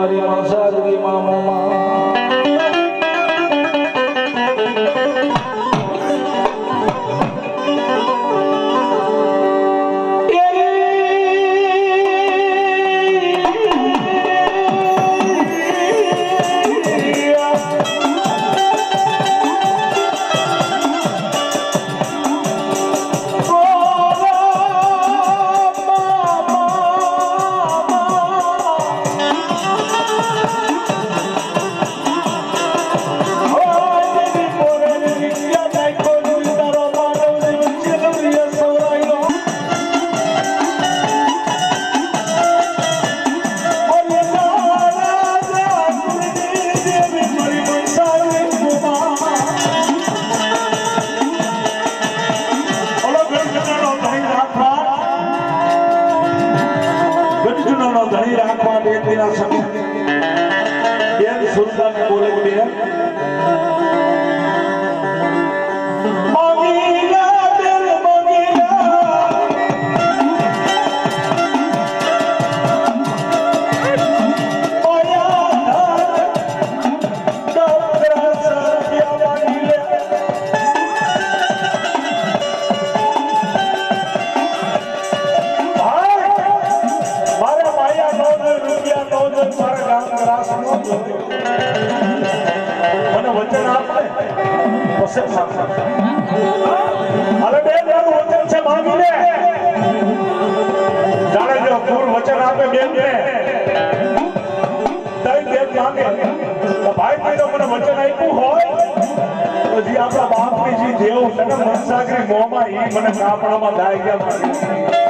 મારી માસાદરી મામા ગઢજુનાનો બે તેના બેન મને વચન આપ્યું હોય, તો આપણા બાપની જે દેવ છે મનસાગરી મોમાં, ઈ મને કાપડામાં દાઈ ગયા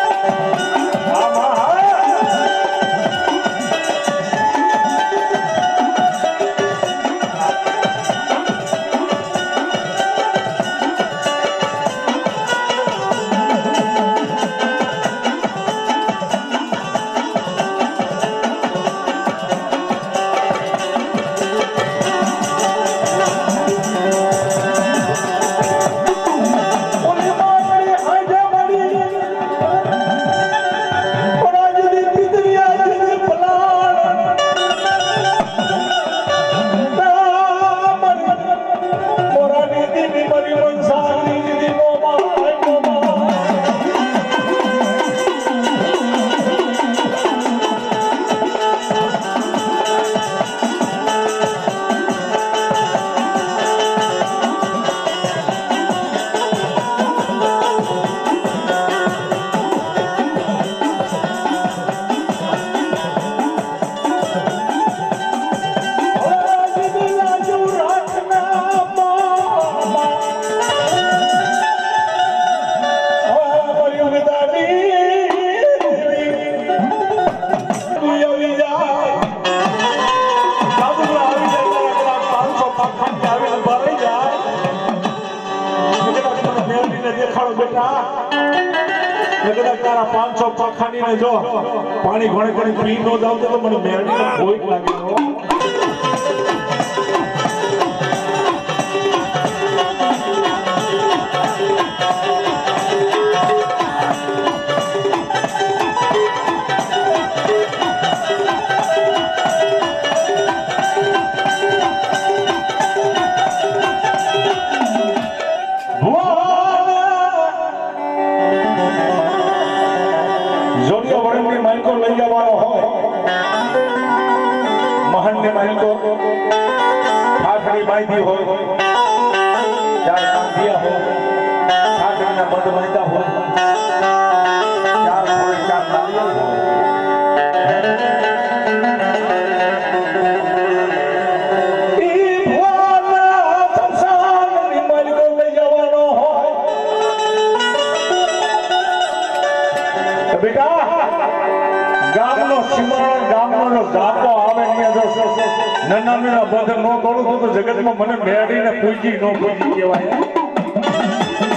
બેટા નકર તારા 500 પાખાની જો, પાણી ઘોણે ઘોણે પી નો જાવ તો મને મેરડી ભોગ લાગે તો જગતમાં મને મેળીને પૂજી ન પૂજી કહેવાય.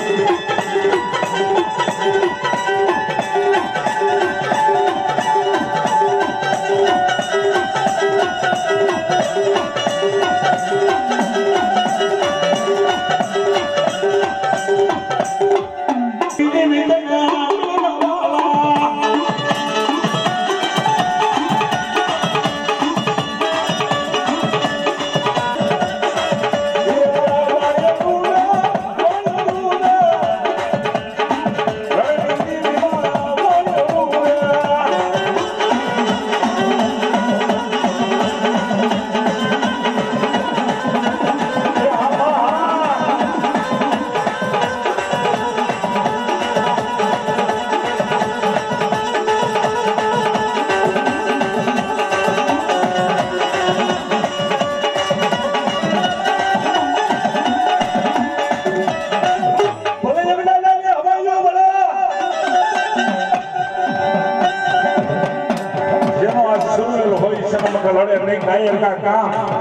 टर खां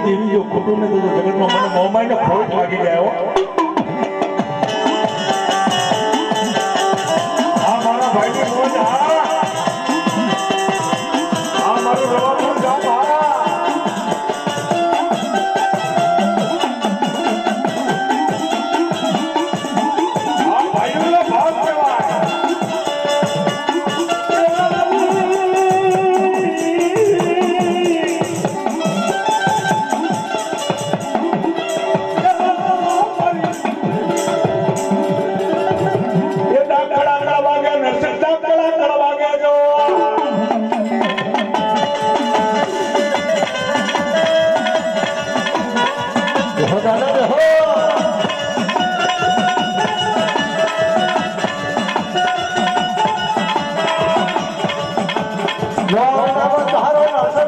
દેવી ખોટું નથી જગતમાં મને મોમાઈનો ખોટ લાગી ગયો 나만 하나 나서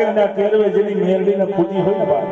આગળના કેળવે જેની મેરડીને ખૂટી હોય ને બાપ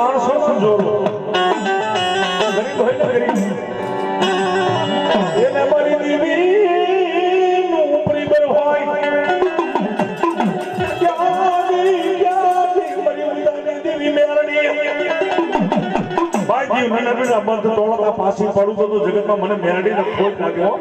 પાંચ નો જોડો હોય ગરીબ. હોય ને મરી દેવીનું પરિબર હોય. ક્યાંથી ક્યાંથી દેવી મેરડી ભાઈ મને બી બંધ ટોળકા પાછી પડું તો જગતમાં મને મેરડીને ખોટ લાગ્યો